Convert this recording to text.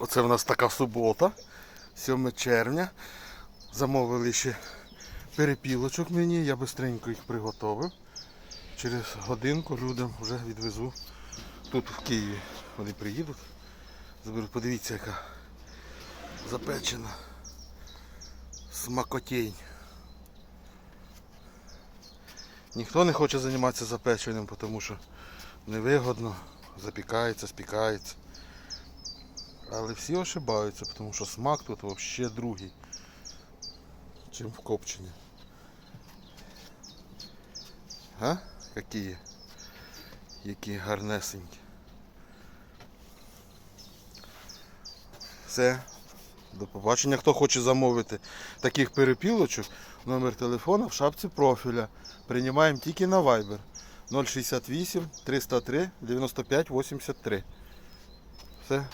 Оце в нас така субота, 7 червня. Замовили ще перепілочок мені, я швидко їх приготовив. Через годинку людям вже відвезу тут в Києві. Вони приїдуть. Заберуть, подивіться, яка запечена смакотень. Ніхто не хоче займатися запеченням, тому що невигодно, запікається, спікається. Але всі ошибаються, тому що смак тут взагалі другий, чим в копченні. А? Які? Які гарнесенькі. Все. До побачення. Хто хоче замовити таких перепілочок, номер телефона в шапці профіля. Приймаємо тільки на Viber 068 303 95 83. Все.